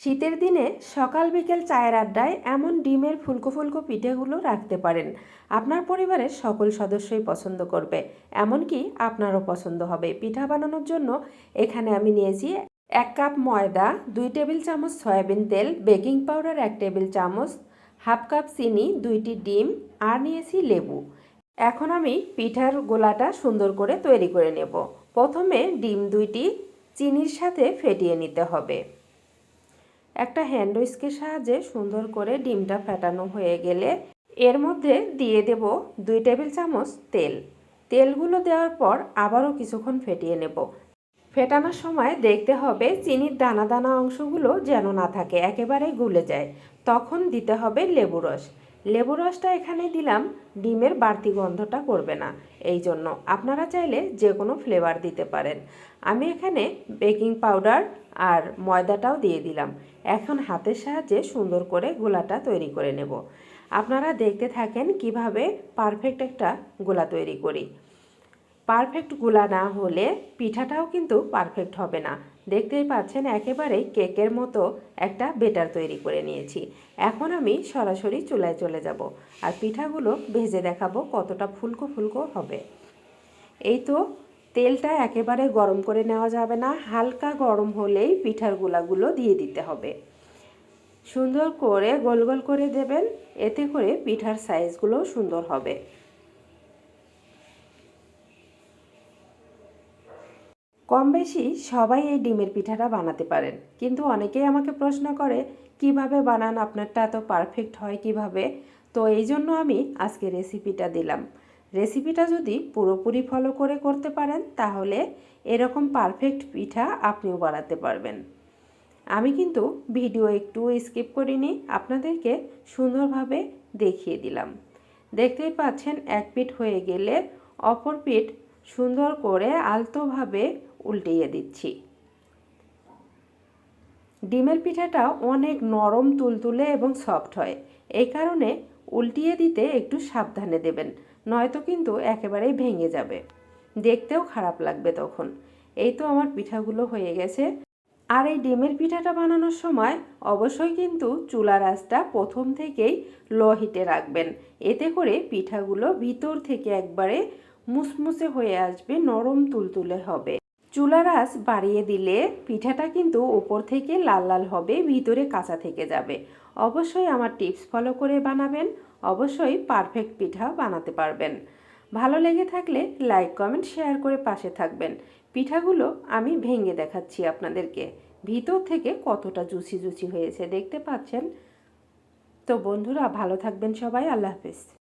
শীতের দিনে সকাল বিকেল চায়ের আড্ডায় এমন ডিমের ফুলকো ফুলকো পিঠেগুলো রাখতে পারেন। আপনার পরিবারের সকল সদস্যই পছন্দ করবে। এমনকি আপনারও পছন্দ হবে। পিঠা বানানোর জন্য এখানে আমি নিয়েছি এক কাপ ময়দা, দুই টেবিল চামচ সয়াবিন তেল, বেকিং পাউডার এক টেবিল চামচ, হাফ কাপ চিনি, দুইটি ডিম, আর নিয়েছি লেবু। এখন আমি পিঠার গোলাটা সুন্দর করে তৈরি করে নেব। প্রথমে ডিম দুইটি, চিনির সাথে ফেটিয়ে নিতে হবে। একটা হ্যান্ড উইস্কের সাহায্যে সুন্দর করে ডিমটা ফেটানো হয়ে গেলে এর মধ্যে দিয়ে দেব দুই টেবিল চামচ তেল। তেলগুলো দেওয়ার পর আবারও কিছুক্ষণ ফেটিয়ে নেব। ফেটানোর সময় দেখতে হবে চিনির দানা দানা অংশগুলো যেন না থাকে, একেবারে গুলে যায়। তখন দিতে হবে লেবু রস লেবু রসটা এখানে দিলাম, ডিমের বাড়তি গন্ধটা করবে না। এই জন্য আপনারা চাইলে যে কোনো ফ্লেভার দিতে পারেন। আমি এখানে বেকিং পাউডার আর ময়দাটাও দিয়ে দিলাম। এখন হাতের সাহায্যে সুন্দর করে গোলাটা তৈরি করে নেব। আপনারা দেখতে থাকেন কীভাবে পারফেক্ট একটা গোলা তৈরি করি। পারফেক্ট গোলা না হলে পিঠাটাও কিন্তু পারফেক্ট হবে না। দেখতেই পাচ্ছেন, একেবারেই কেকের মতো একটা বেটার তৈরি করে নিয়েছি। এখন আমি সরাসরি চুলায় চলে যাব আর পিঠাগুলো ভেজে দেখাবো কতটা ফুলকো ফুলকো হবে। এই তো তেলটা একেবারে গরম করে নেওয়া যাবে না, হালকা গরম হলেই পিঠার গোলাগুলো দিয়ে দিতে হবে। সুন্দর করে গোল গোল করে দেবেন, এতে করে পিঠার সাইজগুলো সুন্দর হবে। কম বেশি সবাই এই ডিমের পিঠাটা বানাতে পারেন। কিন্তু অনেকেই আমাকে প্রশ্ন করে, কীভাবে বানান? আপনারটা এত পারফেক্ট হয় কীভাবে? তো এই জন্য আমি আজকে রেসিপিটা দিলাম। রেসিপিটা যদি পুরোপুরি ফলো করে করতে পারেন, তাহলে এরকম পারফেক্ট পিঠা আপনিও বানাতে পারবেন। আমি কিন্তু ভিডিও একটু স্কিপ করিনি, আপনাদেরকে সুন্দরভাবে দেখিয়ে দিলাম। দেখতেই পাচ্ছেন, এক পিঠ হয়ে গেলে অপর পিঠ সুন্দর করে আলতোভাবে উল্টিয়ে দিচ্ছি। ডিমের পিঠাটা অনেক নরম, তুলতুলে এবং সফট হয়। এই কারণে উল্টিয়ে দিতে একটু সাবধানে দেবেন, নয়তো কিন্তু একেবারেই ভেঙে যাবে। দেখতেও খারাপ লাগবে তখন। এই তো আমার পিঠাগুলো হয়ে গেছে। আর এই ডিমের পিঠাটা বানানোর সময় অবশ্যই কিন্তু চুলার আঁচটা প্রথম থেকেই লো হিটে রাখবেন। এতে করে পিঠাগুলো ভিতর থেকে একবারে মুসমুসে হয়ে আসবে, নরম, তুলতুলে হবে। চুলার আঁচ বাড়িয়ে দিলে পিঠাটা কিন্তু উপর থেকে লাল লাল হবে, ভিতরে কাঁচা থেকে যাবে। অবশ্যই আমার টিপস ফলো করে বানাবেন, অবশ্যই পারফেক্ট পিঠা বানাতে পারবেন। ভালো লেগে থাকলে লাইক, কমেন্ট, শেয়ার করে পাশে থাকবেন। পিঠাগুলো আমি ভেঙে দেখাচ্ছি আপনাদেরকে। ভিতর থেকে কতটা জুসি জুসি হয়েছে দেখতে পাচ্ছেন? তো বন্ধুরা, ভালো থাকবেন সবাই, আল্লাহ হাফেজ।